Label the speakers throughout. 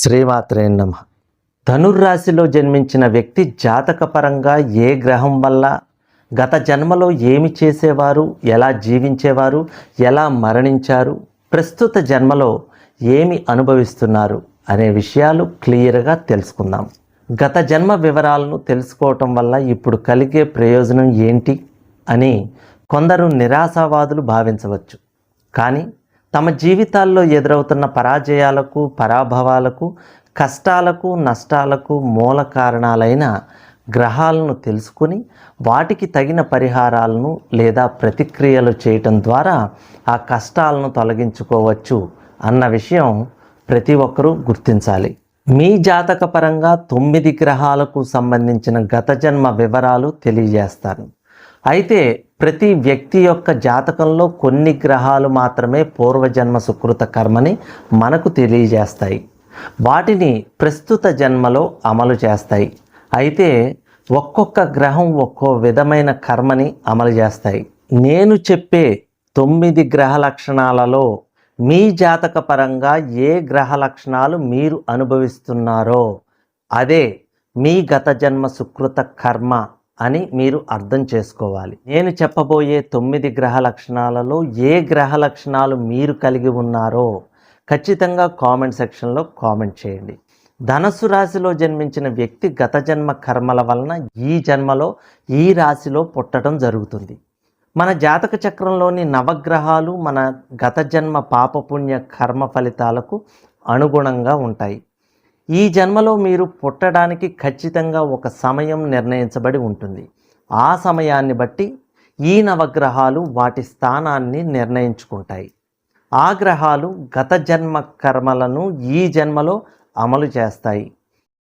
Speaker 1: శ్రీమాత్రే నమ. ధనుర్రాశిలో జన్మించిన వ్యక్తి జాతకపరంగా ఏ గ్రహం వల్ల గత జన్మలో ఏమి చేసేవారు ఎలా జీవించేవారు ఎలా మరణించారు ప్రస్తుత జన్మలో ఏమి అనుభవిస్తున్నారు అనే విషయాలు క్లియర్గా తెలుసుకుందాం. గత జన్మ వివరాలను తెలుసుకోవటం వల్ల ఇప్పుడు కలిగే ప్రయోజనం ఏంటి అని కొందరు నిరాశావాదులు భావించవచ్చు. కానీ తమ జీవితాల్లో ఎదురవుతున్న పరాజయాలకు పరాభవాలకు కష్టాలకు నష్టాలకు మూల కారణాలైన గ్రహాలను తెలుసుకుని వాటికి తగిన పరిహారాలను లేదా ప్రతిక్రియలు చేయటం ద్వారా ఆ కష్టాలను తొలగించుకోవచ్చు అన్న విషయం ప్రతి ఒక్కరూ గుర్తించాలి. మీ జాతక పరంగా తొమ్మిది గ్రహాలకు సంబంధించిన గత జన్మ వివరాలు తెలియజేస్తాను. అయితే ప్రతి వ్యక్తి యొక్క జాతకంలో కొన్ని గ్రహాలు మాత్రమే పూర్వజన్మ సుకృత కర్మని మనకు తెలియజేస్తాయి. వాటిని ప్రస్తుత జన్మలో అమలు చేస్తాయి. అయితే ఒక్కొక్క గ్రహం ఒక్కో విధమైన కర్మని అమలు చేస్తాయి. నేను చెప్పే తొమ్మిది గ్రహ లక్షణాలలో మీ జాతక పరంగా ఏ గ్రహ లక్షణాలు మీరు అనుభవిస్తున్నారో అదే మీ గత జన్మ సుకృత కర్మ అని మీరు అర్థం చేసుకోవాలి. నేను చెప్పబోయే తొమ్మిది గ్రహ లక్షణాలలో ఏ గ్రహ లక్షణాలు మీరు కలిగి ఉన్నారో ఖచ్చితంగా కామెంట్ సెక్షన్లో కామెంట్ చేయండి. ధనస్సు రాశిలో జన్మించిన వ్యక్తి గత జన్మ కర్మల వలన ఈ జన్మలో ఈ రాశిలో పుట్టడం జరుగుతుంది. మన జాతక చక్రంలోని నవగ్రహాలు మన గత జన్మ పాపపుణ్య కర్మ ఫలితాలకు అనుగుణంగా ఉంటాయి. ఈ జన్మలో మీరు పుట్టడానికి ఖచ్చితంగా ఒక సమయం నిర్ణయించబడి ఉంటుంది. ఆ సమయాన్ని బట్టి ఈ నవగ్రహాలు వాటి స్థానాన్ని నిర్ణయించుకుంటాయి. ఆ గ్రహాలు గత జన్మ కర్మలను ఈ జన్మలో అమలు చేస్తాయి.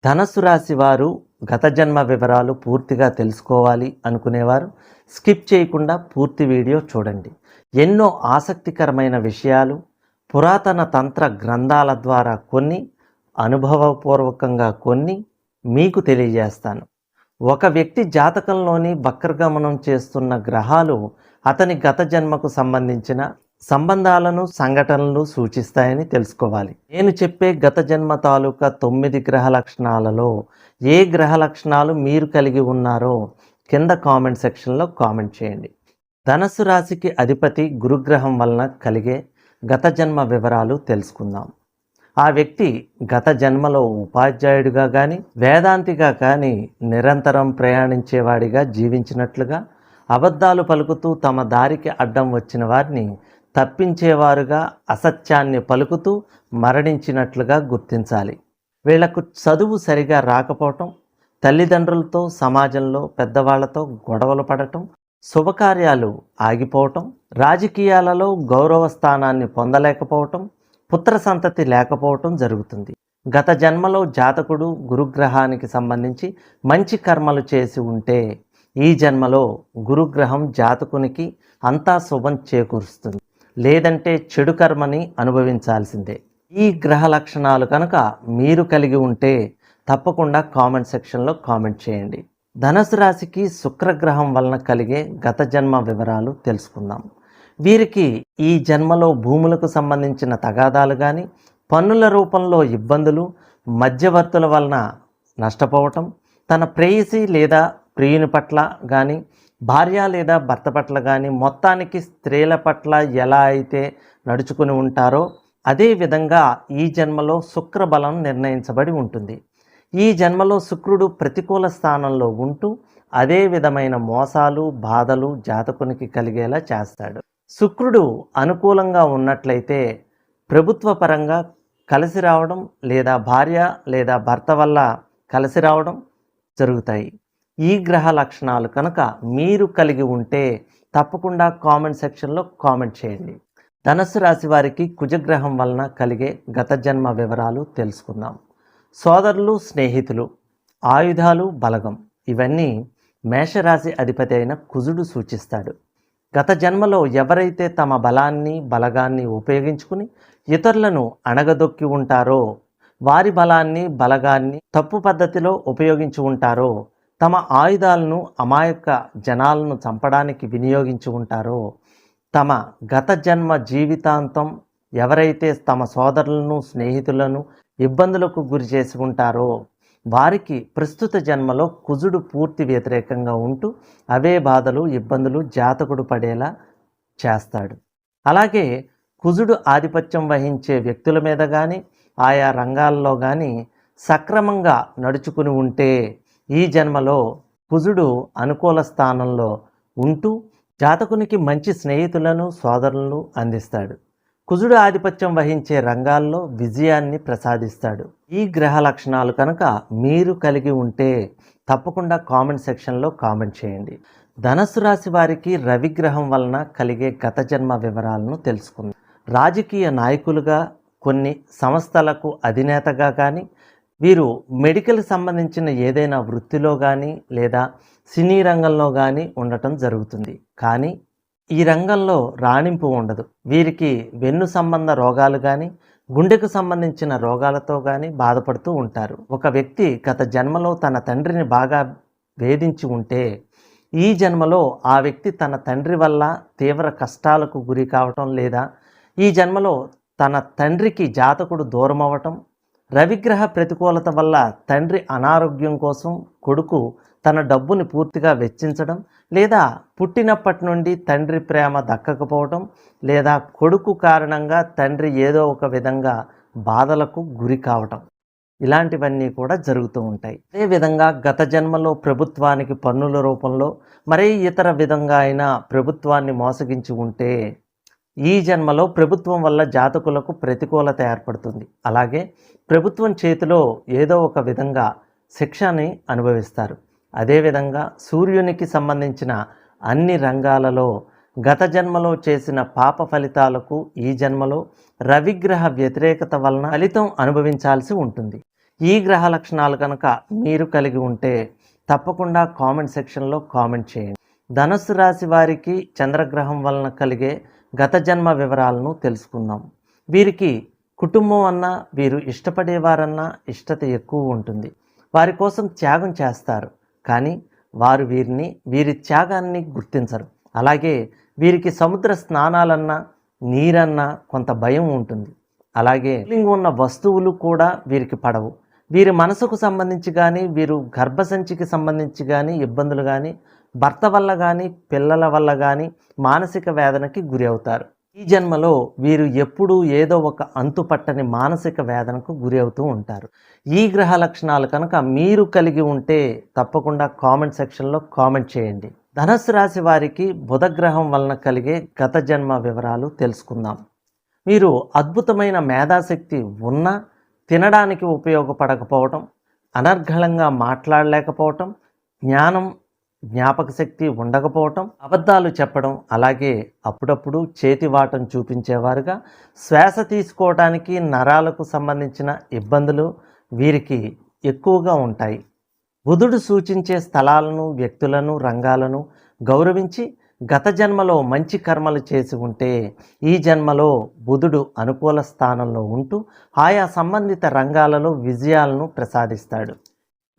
Speaker 1: ధనస్సు రాశి వారు గత జన్మ వివరాలు పూర్తిగా తెలుసుకోవాలి అనుకునేవారు. స్కిప్ చేయకుండా పూర్తి వీడియో చూడండి. ఎన్నో ఆసక్తికరమైన విషయాలు పురాతన తంత్ర గ్రంథాల ద్వారా కొన్ని అనుభవపూర్వకంగా కొన్ని మీకు తెలియజేస్తాను. ఒక వ్యక్తి జాతకంలోని బక్రగమనం చేస్తున్న గ్రహాలు అతని గత జన్మకు సంబంధించిన సంబంధాలను సంఘటనలు సూచిస్తాయని తెలుసుకోవాలి. నేను చెప్పే గత జన్మ తాలూకా తొమ్మిది గ్రహ లక్షణాలలో ఏ గ్రహ లక్షణాలు మీరు కలిగి ఉన్నారో కింద కామెంట్ సెక్షన్లో కామెంట్ చేయండి. ధనస్సు రాశికి అధిపతి గురుగ్రహం వలన కలిగే గత జన్మ వివరాలు తెలుసుకుందాం. ఆ వ్యక్తి గత జన్మలో ఉపాధ్యాయుడిగా కానీ వేదాంతిగా కానీ నిరంతరం ప్రయాణించేవాడిగా జీవించినట్లుగా అబద్ధాలు పలుకుతూ తమ దారికి అడ్డం వచ్చిన వారిని తప్పించేవారుగా అసత్యాన్ని పలుకుతూ మరణించినట్లుగా గుర్తించాలి. వీళ్ళకు చదువు సరిగా రాకపోవటం తల్లిదండ్రులతో సమాజంలో పెద్దవాళ్ళతో గొడవలు పడటం శుభకార్యాలు ఆగిపోవటం రాజకీయాలలో గౌరవ స్థానాన్ని పొందలేకపోవటం పుత్ర సంతతి లేకపోవటం జరుగుతుంది. గత జన్మలో జాతకుడు గురుగ్రహానికి సంబంధించి మంచి కర్మలు చేసి ఉంటే ఈ జన్మలో గురుగ్రహం జాతకునికి అంతా శుభం చేకూరుస్తుంది. లేదంటే చెడు కర్మని అనుభవించాల్సిందే. ఈ గ్రహ లక్షణాలు కనుక మీరు కలిగి ఉంటే తప్పకుండా కామెంట్ సెక్షన్లో కామెంట్ చేయండి. ధనుసు రాశికి శుక్రగ్రహం వలన కలిగే గత జన్మ వివరాలు తెలుసుకుందాం. వీరికి ఈ జన్మలో భూములకు సంబంధించిన తగాదాలు కానీ పన్నుల రూపంలో ఇబ్బందులు మధ్యవర్తుల వలన నష్టపోవటం తన ప్రేయసి లేదా ప్రియుని పట్ల కానీ భార్య లేదా భర్త పట్ల కానీ మొత్తానికి స్త్రీల పట్ల ఎలా అయితే నడుచుకుని ఉంటారో అదే విధంగా ఈ జన్మలో శుక్రబలం నిర్ణయించబడి ఉంటుంది. ఈ జన్మలో శుక్రుడు ప్రతికూల స్థానంలో ఉంటూ అదే విధమైన మోసాలు బాధలు జాతకునికి కలిగేలా చేస్తాడు. శుక్రుడు అనుకూలంగా ఉన్నట్లయితే ప్రభుత్వ పరంగా కలిసి రావడం లేదా భార్య లేదా భర్త వల్ల కలిసి రావడం జరుగుతాయి. ఈ గ్రహ లక్షణాలు కనుక మీరు కలిగి ఉంటే తప్పకుండా కామెంట్ సెక్షన్లో కామెంట్ చేయండి. ధనస్సు రాశి వారికి కుజగ్రహం వలన కలిగే గత జన్మ వివరాలు తెలుసుకుందాం. సోదరులు స్నేహితులు ఆయుధాలు బలగం ఇవన్నీ మేషరాశి అధిపతి అయిన కుజుడు సూచిస్తాడు. గత జన్మలో ఎవరైతే తమ బలాన్ని బలగాన్ని ఉపయోగించుకుని ఇతరులను అణగదొక్కి ఉంటారో వారి బలాన్ని బలగాన్ని తప్పు పద్ధతిలో ఉపయోగించి ఉంటారో తమ ఆయుధాలను అమాయక జనాలను చంపడానికి వినియోగించి ఉంటారో తమ గత జన్మ జీవితాంతం ఎవరైతే తమ సోదరులను స్నేహితులను ఇబ్బందులకు గురి చేసి ఉంటారో వారికి ప్రస్తుత జన్మలో కుజుడు పూర్తి వ్యతిరేకంగా ఉంటూ అవే బాధలు ఇబ్బందులు జాతకుడు పడేలా చేస్తాడు. అలాగే కుజుడు ఆధిపత్యం వహించే వ్యక్తుల మీద కానీ ఆయా రంగాల్లో కానీ సక్రమంగా నడుచుకుని ఉంటే ఈ జన్మలో కుజుడు అనుకూల స్థానంలో ఉంటూ జాతకునికి మంచి స్నేహితులను సోదరులను అందిస్తాడు. కుజుడు ఆధిపత్యం వహించే రంగాల్లో విజయాన్ని ప్రసాదిస్తాడు. ఈ గ్రహ లక్షణాలు కనుక మీరు కలిగి ఉంటే తప్పకుండా కామెంట్ సెక్షన్లో కామెంట్ చేయండి. ధనస్సు రాశి వారికి రవిగ్రహం వలన కలిగే గత జన్మ వివరాలను తెలుసుకుంది. రాజకీయ నాయకులుగా కొన్ని సంస్థలకు అధినేతగా కానీ వీరు మెడికల్ సంబంధించిన ఏదైనా వృత్తిలో కానీ లేదా సినీ రంగంలో కానీ ఉండటం జరుగుతుంది. కానీ ఈ రంగంలో రాణింపు ఉండదు. వీరికి వెన్ను సంబంధ రోగాలు కానీ గుండెకు సంబంధించిన రోగాలతో కానీ బాధపడుతూ ఉంటారు. ఒక వ్యక్తి గత జన్మలో తన తండ్రిని బాగా వేధించి ఉంటే ఈ జన్మలో ఆ వ్యక్తి తన తండ్రి వల్ల తీవ్ర కష్టాలకు గురి కావటం లేదా ఈ జన్మలో తన తండ్రికి జాతకుడు దూరం అవ్వటం రవిగ్రహ ప్రతికూలత వల్ల తండ్రి అనారోగ్యం కోసం కొడుకు తన డబ్బుని పూర్తిగా వెచ్చించడం లేదా పుట్టినప్పటి నుండి తండ్రి ప్రేమ దక్కకపోవటం లేదా కొడుకు కారణంగా తండ్రి ఏదో ఒక విధంగా బాధలకు గురి కావటం. ఇలాంటివన్నీ కూడా జరుగుతూ ఉంటాయి. అదేవిధంగా గత జన్మలో ప్రభుత్వానికి పన్నుల రూపంలో మరే ఇతర విధంగా అయినా ప్రభుత్వాన్ని మోసగించి ఉంటే ఈ జన్మలో ప్రభుత్వం వల్ల జాతకులకు ప్రతికూలత ఏర్పడుతుంది. అలాగే ప్రభుత్వం చేతిలో ఏదో ఒక విధంగా శిక్షని అనుభవిస్తారు. అదేవిధంగా సూర్యునికి సంబంధించిన అన్ని రంగాలలో గత జన్మలో చేసిన పాప ఫలితాలకు ఈ జన్మలో రవిగ్రహ వ్యతిరేకత వలన ఫలితం అనుభవించాల్సి ఉంటుంది. ఈ గ్రహ లక్షణాలు కనుక మీరు కలిగి ఉంటే తప్పకుండా కామెంట్ సెక్షన్లో కామెంట్ చేయండి. ధనస్సు రాశి వారికి చంద్రగ్రహం వలన కలిగే గత జన్మ వివరాలను తెలుసుకుందాం. వీరికి కుటుంబం అన్నా వీరు ఇష్టపడేవారన్నా ఇష్టత ఎక్కువ ఉంటుంది. వారి కోసం త్యాగం చేస్తారు. కానీ వారు వీరిని వీరి త్యాగాన్ని గుర్తించరు. అలాగే వీరికి సముద్ర స్నానాలన్నా నీరన్నా కొంత భయం ఉంటుంది. అలాగే ఉన్న వస్తువులు కూడా వీరికి పడవు. వీరి మనసుకు సంబంధించి కానీ వీరు గర్భసంచికి సంబంధించి కానీ ఇబ్బందులు కానీ భర్త వల్ల కానీ పిల్లల వల్ల కానీ మానసిక వేదనకి గురి అవుతారు. ఈ జన్మలో వీరు ఎప్పుడూ ఏదో ఒక అంతుపట్టని మానసిక వేదనకు గురి అవుతూ ఉంటారు. ఈ గ్రహ లక్షణాలు కనుక మీరు కలిగి ఉంటే తప్పకుండా కామెంట్ సెక్షన్లో కామెంట్ చేయండి. ధనస్సు రాశి వారికి బుధగ్రహం వలన కలిగే గత జన్మ వివరాలు తెలుసుకుందాం. మీరు అద్భుతమైన మేధాశక్తి ఉన్నా తినడానికి ఉపయోగపడకపోవటం అనర్ఘళంగా మాట్లాడలేకపోవటం జ్ఞానం జ్ఞాపక శక్తి ఉండకపోవటం అబద్ధాలు చెప్పడం అలాగే అప్పుడప్పుడు చేతివాటం చూపించేవారుగా. శ్వాస తీసుకోవడానికి నరాలకు సంబంధించిన ఇబ్బందులు వీరికి ఎక్కువగా ఉంటాయి. బుధుడు సూచించే స్థలాలను వ్యక్తులను రంగాలను గౌరవించి గత జన్మలో మంచి కర్మలు చేసి ఉంటే ఈ జన్మలో బుధుడు అనుకూల స్థానంలో ఉంటూ ఆయా సంబంధిత రంగాలలో విజయాలను ప్రసాదిస్తాడు.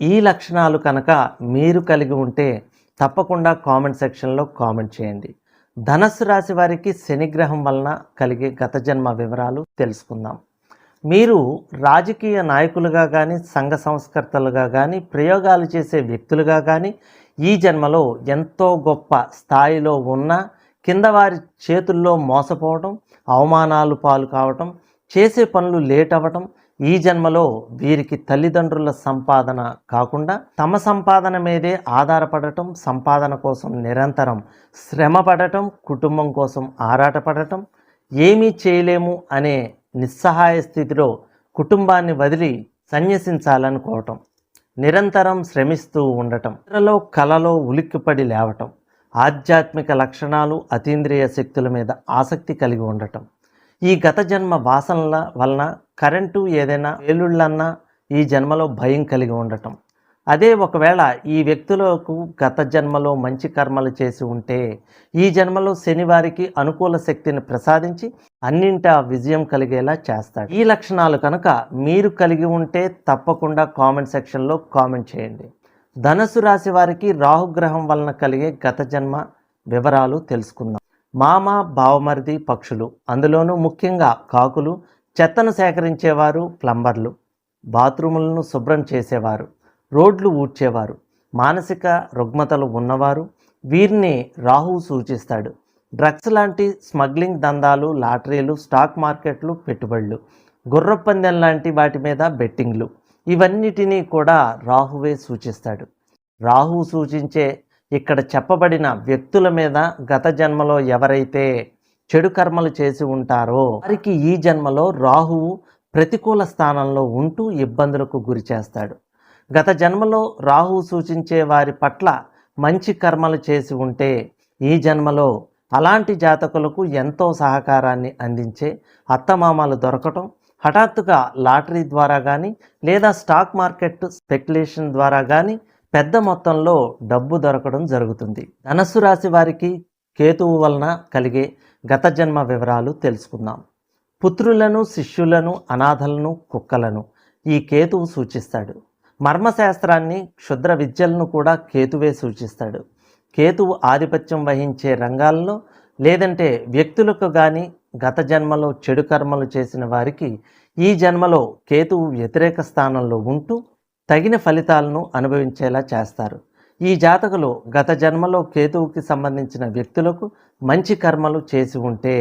Speaker 1: ఈ లక్షణాలు కనుక మీరు కలిగి ఉంటే తప్పకుండా కామెంట్ సెక్షన్లో కామెంట్ చేయండి. ధనస్సు రాశి వారికి శనిగ్రహం వలన కలిగే గత జన్మ వివరాలు తెలుసుకుందాం. మీరు రాజకీయ నాయకులుగా కానీ సంఘ సంస్కర్తలుగా కానీ ప్రయోగాలు చేసే వ్యక్తులుగా కానీ ఈ జన్మలో ఎంతో గొప్ప స్థాయిలో ఉన్న కింద వారి చేతుల్లో మోసపోవటం అవమానాలు పాలు కావటం చేసే పనులు లేట్ అవ్వటం ఈ జన్మలో వీరికి తల్లిదండ్రుల సంపాదన కాకుండా తమ సంపాదన మీదే ఆధారపడటం సంపాదన కోసం నిరంతరం శ్రమ పడటం కుటుంబం కోసం ఆరాటపడటం ఏమీ చేయలేము అనే నిస్సహాయ స్థితిలో కుటుంబాన్ని వదిలి సన్యసించాలనుకోవటం నిరంతరం శ్రమిస్తూ ఉండటం నిద్రలో కలలో ఉలిక్కిపడి లేవటం ఆధ్యాత్మిక లక్షణాలు అతీంద్రియ శక్తుల మీద ఆసక్తి కలిగి ఉండటం. ఈ గత జన్మ వాసనల వలన కరెంటు ఏదైనా వేలుళ్ళన్నా ఈ జన్మలో భయం కలిగి ఉండటం. అదే ఒకవేళ ఈ వ్యక్తులకు గత జన్మలో మంచి కర్మలు చేసి ఉంటే ఈ జన్మలో శనివారికి అనుకూల శక్తిని ప్రసాదించి అన్నింటా విజయం కలిగేలా చేస్తాడు. ఈ లక్షణాలు కనుక మీరు కలిగి ఉంటే తప్పకుండా కామెంట్ సెక్షన్లో కామెంట్ చేయండి. ధనసు రాశి వారికి రాహుగ్రహం వలన కలిగే గత జన్మ వివరాలు తెలుసుకుందాం. మామ బావమరిది పక్షులు. అందులోనూ ముఖ్యంగా కాకులు చెత్తను సేకరించేవారు ప్లంబర్లు. బాత్రూములను శుభ్రం చేసేవారు రోడ్లు ఊడ్చేవారు మానసిక రుగ్మతలు ఉన్నవారు. వీరిని రాహువు సూచిస్తాడు. డ్రగ్స్ లాంటి స్మగ్లింగ్ దందాలు లాటరీలు స్టాక్ మార్కెట్లు పెట్టుబడులు గుర్రపందెం లాంటి వాటి మీద బెట్టింగ్లు. ఇవన్నిటినీ కూడా రాహువే సూచిస్తాడు. రాహు సూచించే ఇక్కడ చెప్పబడిన వ్యక్తుల మీద గత జన్మలో ఎవరైతే చెడు కర్మలు చేసి ఉంటారో వారికి ఈ జన్మలో రాహువు ప్రతికూల స్థానంలో ఉంటూ ఇబ్బందులకు గురి చేస్తాడు. గత జన్మలో రాహువు సూచించే వారి పట్ల మంచి కర్మలు చేసి ఉంటే ఈ జన్మలో అలాంటి జాతకులకు ఎంతో సహకారాన్ని అందించే అత్తమామలు దొరకటం హఠాత్తుగా లాటరీ ద్వారా కానీ లేదా స్టాక్ మార్కెట్ స్పెక్యులేషన్ ద్వారా కానీ పెద్ద మొత్తంలో డబ్బు దొరకడం జరుగుతుంది. ధనస్సు రాశి వారికి కేతువు వలన కలిగే గత జన్మ వివరాలు తెలుసుకుందాం. పుత్రులను శిష్యులను అనాథలను కుక్కలను ఈ కేతువు సూచిస్తాడు. మర్మశాస్త్రాన్ని క్షుద్ర విద్యలను కూడా కేతువే సూచిస్తాడు. కేతువు ఆధిపత్యం వహించే రంగాల్లో లేదంటే వ్యక్తులకు కానీ గత జన్మలో చెడు కర్మలు చేసిన వారికి ఈ జన్మలో కేతువు వ్యతిరేక స్థానంలో ఉంటూ తగిన ఫలితాలను అనుభవించేలా చేస్తారు. ఈ జాతకులు గత జన్మలో కేతువుకి సంబంధించిన వ్యక్తులకు మంచి కర్మలు చేసి ఉంటే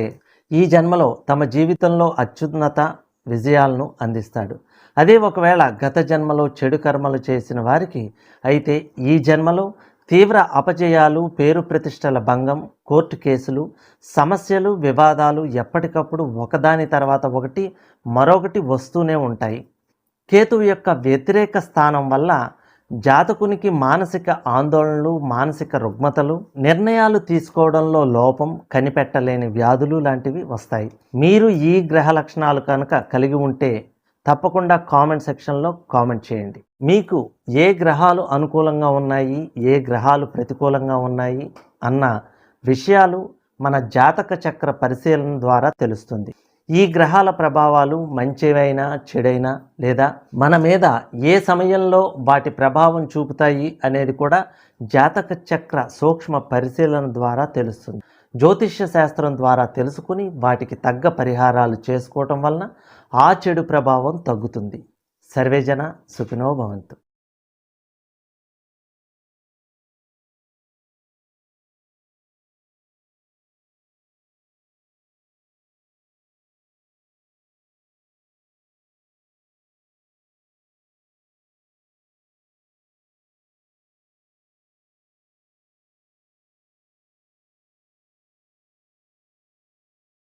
Speaker 1: ఈ జన్మలో తమ జీవితంలో అత్యున్నత విజయాలను అందిస్తాడు. అదే ఒకవేళ గత జన్మలో చెడు కర్మలు చేసిన వారికి అయితే ఈ జన్మలో తీవ్ర అపజయాలు పేరు ప్రతిష్టల భంగం కోర్టు కేసులు సమస్యలు వివాదాలు ఎప్పటికప్పుడు ఒకదాని తర్వాత ఒకటి మరొకటి వస్తూనే ఉంటాయి. కేతువు యొక్క వ్యతిరేక స్థానం వల్ల జాతకునికి మానసిక ఆందోళనలు మానసిక రుగ్మతలు నిర్ణయాలు తీసుకోవడంలో లోపం కనిపెట్టలేని వ్యాధులు లాంటివి వస్తాయి. మీరు ఈ గ్రహ లక్షణాలు కనుక కలిగి ఉంటే తప్పకుండా కామెంట్ సెక్షన్లో కామెంట్ చేయండి. మీకు ఏ గ్రహాలు అనుకూలంగా ఉన్నాయి ఏ గ్రహాలు ప్రతికూలంగా ఉన్నాయి అన్న విషయాలు మన జాతక చక్ర పరిశీలన ద్వారా తెలుస్తుంది. ఈ గ్రహాల ప్రభావాలు మంచివైనా చెడైనా లేదా మన మీద ఏ సమయంలో వాటి ప్రభావం చూపుతాయి అనేది కూడా జాతక చక్ర సూక్ష్మ పరిశీలన ద్వారా తెలుస్తుంది. జ్యోతిష్య శాస్త్రం ద్వారా తెలుసుకుని వాటికి తగ్గ పరిహారాలు చేసుకోవటం వలన ఆ చెడు ప్రభావం తగ్గుతుంది. సర్వేజన సుఖినో భవంతు.